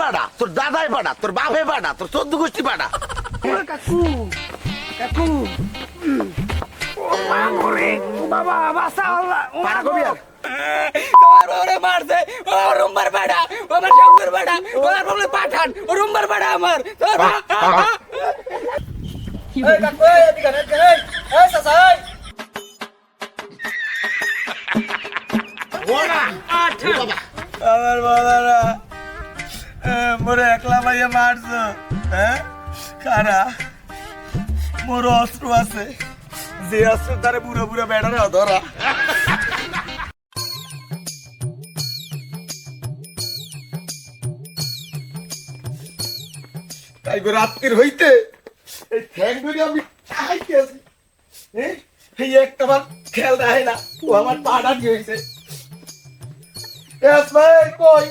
পাড়া তোর দাদাই পাড়া তোর বাপে পাড়া তোর চোদ্দ গোষ্ঠী পাড়া। কাকু কাকু। বাবা বাসা আল্লাহ পাড়া কবি আর? তোমার ওরে মারছে ও রুম্বার বাড়া ও আমার শঙ্কর বাড়া ও আমার বলে পাঠান ও রুম্বার বাড়া আমার। আমার বাবারা মোরে একলা ভাইয়া মারছো হ্যাঁ কারা? মোর অস্ত্র আছে। যে অস্ত্র তারে বুড়ো বুড়ো বেড়ারে ধরা তাই গো রাত্রির হইতে এই ঠ্যাং ধরে আমি চাইতে আছি। হ্যাঁ? এই একটা বার খেয়াল রাখে না, ও আমার পাড়া দিয়ে হয়েছে কই?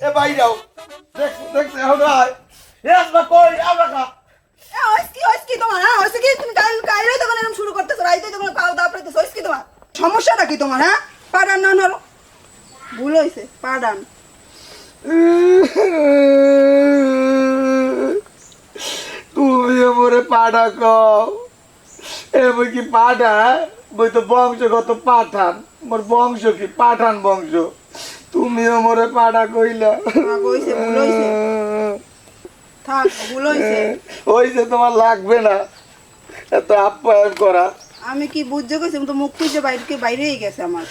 এ ভাই যাও। দেখ দেখ এখন আয়। এস ভাই কই? আমরা কা? এ, হইছে কি, হইছে কি তোমার, হ্যাঁ? হইছে কি? তুমি কাল- কালই তখন এরম শুরু করতেছো, রাইতেই তখন খাওয়া দাওয়া করতেছো, হইছে কি তোমার? সমস্যাটা কি তোমার হ্যাঁ? পাড়ান না নরো ভুল হয়েছে পাড়ান তুমি মোরে পাড়া কও এ বই কি পাঠা? বই তো বংশগত পাঠান। মোর বংশ কি? পাঠান বংশ। তুমিও মোরে পাড়া কইলা। থাক, হইছে, ভুল হইছে। থাক ভুল হয়েছে হইছে তোমার লাগবে না। এত আপ্যায়ন করা। আমি কি বুঝতে গেছি তো মুখ খুঁজে বাইরে বাইরেই গেছে আমার।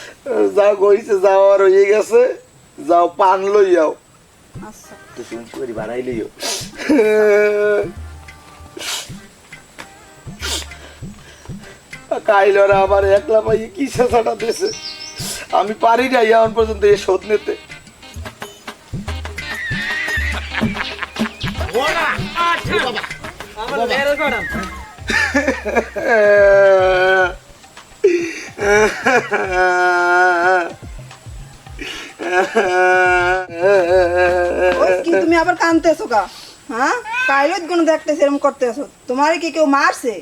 যাও গইছে যাও আর হয়ে গেছে। যাও পান লই যাও আচ্ছা। তুমি করে বাড়াই লইও। কাইলরা আবার একলা পাই কি শেষাটা দেশে আমি পারি না এখন পর্যন্ত এ শোধ নিতে। তুমি আবার কানতেছো কা হ্যাঁ? কাইলত কোনো দেখতেছে এরকম করতেছো। তোমার কি কেউ মারছে?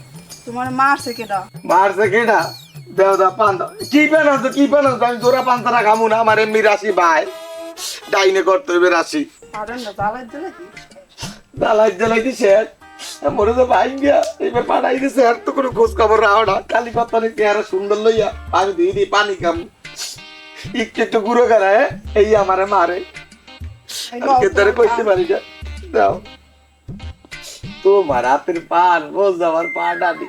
তোমার মারছে কেটা মারছে কেডা দেওদা পান্তা। কি পেনাস কি পেনাস আমি জোড়া পান্তারা খামু না আমার এমনি রাশি ভাই। ডাইনে করতে হইবে রাশি। পারেন না জ্বালাই দিলে কি? দালাই দালাই দিছে মরে তো ভাই গিয়া। এবার পাঠাই দিছে আর তো কোনো খোঁজ খবর রাও না। কালি কথা নি চেহারা সুন্দর লইয়া আমি দিয়ে দিই পানি খাম। একটু একটু গুঁড়ো করায় এই আমারে মারে। কেতারে কইতে পারি না। দাও। তোমার হাতের পান বোঝ আমার পা ডাবি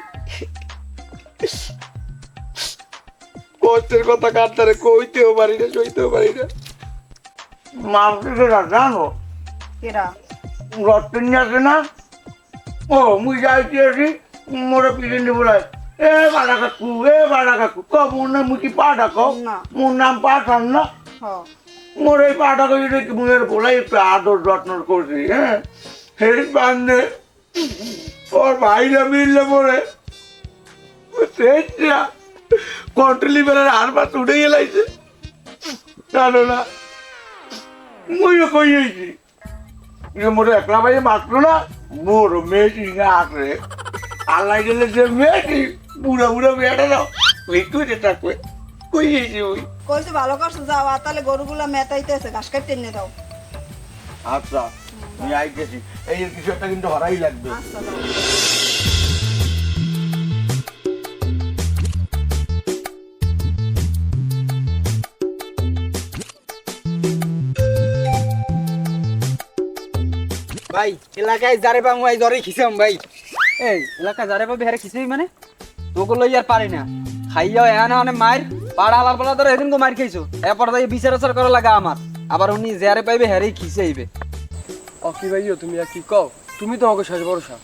কষ্টের কথা কাটতারে কইতেও পারি না সইতেও পারি না। মাকে জানো? রতন আছে না? ও মুই যাইতে আছি মোরে পিছন দিব এ বাড়া কাকু এ বাড়া কাকু ক মোর নাম মুই কি পাঠা ক? মোর নাম পাঠান না? মোর এই পাঠা কই কি মুয়ের বলাই একটু আদর যত্ন করছি হ্যাঁ? বান্ধে ওর ভাইরা মিললে মোরে বেলার আর পাশ উঠে গেলাইছে জানো না মুইও কইয়েছি যে মোরে একলা ভাই মাত্র না? মোর মেয়েটি আছে আল্লাহ গেলে যে মেয়েটি বুড়া বুড়া মেয়েটা না ওই করে থাকবে কইয়েছি ওই? কইছে ভালো করছ যাও আর তাহলে গরুগুলা মেতাইতেছে ঘাস কাটতে এনে দাও। আচ্ছা আমি আইতেছি। এই কিছু একটা কিন্তু হরাই লাগবে। আচ্ছা ভাই এলাকায় যারে পাবো এই জ্বরে খিসাম ভাই। এই এলাকায় যারে পাবি হারে খিসাই মানে? তোকে লই আর পারি না। খাইয়াও অনেক মার পাড়া আলার পালা ধরে এদিন তো মার খাইছো। এরপর তাই বিচার আচার করা লাগা আমার। আবার উনি যারে পাইবে হ্যারেই খিসাইবে ও কি ভাইও তুমি আর কি কও? তুমি তো আমাকে শেষ ভরসা।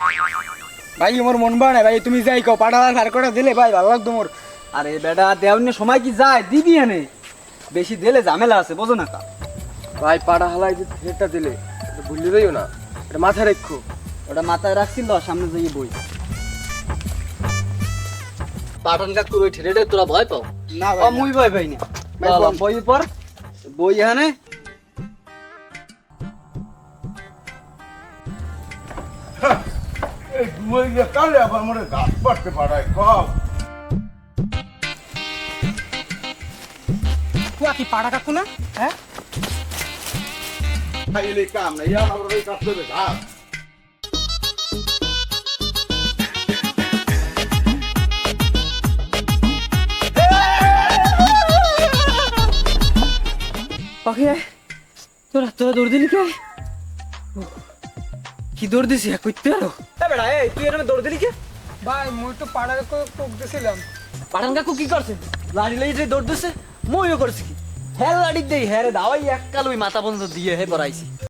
ভাই আমার মন বাড়ে ভাই তুমি যাই কও পাড়া আলার দিলে ভাই ভালো লাগতো মোর। আরে বেটা দেওয়ার সময় কি যায়? দিবি এনে। বেশি দিলে ঝামেলা আছে বোঝো না কা ভাই পাড়া হালাই যে থ্রেটটা দিলে ভুলে যাইও না। এটা মাথায় রেখো। ওটা মাথায় রাখছিল সামনে যাই বই। পাঠান কাক তুই ঠেলে তোরা ভয় পাও? না ভাই মুই ভয় পাই না। বই পর বই এখানে। কালে আবার গাছ পাড়তে পারায় কম কি পাড়া কাকু না? হ্যাঁ? খাইলে কাম নাই আমার এই কাজ করবে যা পাখি তোরা তোরা দৌড় দিলি কে? কি দৌড় দিছি আরও বেড়া এই তুই এরকম দৌড় দিলি কে? ভাই মুই তো পাড়া কোক দিছিলাম। পাঠান কাকু কি করছে? লাড়ি লাড়ি যে দৌড় দিছে মইও করছি কি? হ্যাঁ লাড়ি দেই হ্যাঁ দাওয়াই এক কাল ওই মাথা বন্ধ দিয়ে হে পড়াইছি।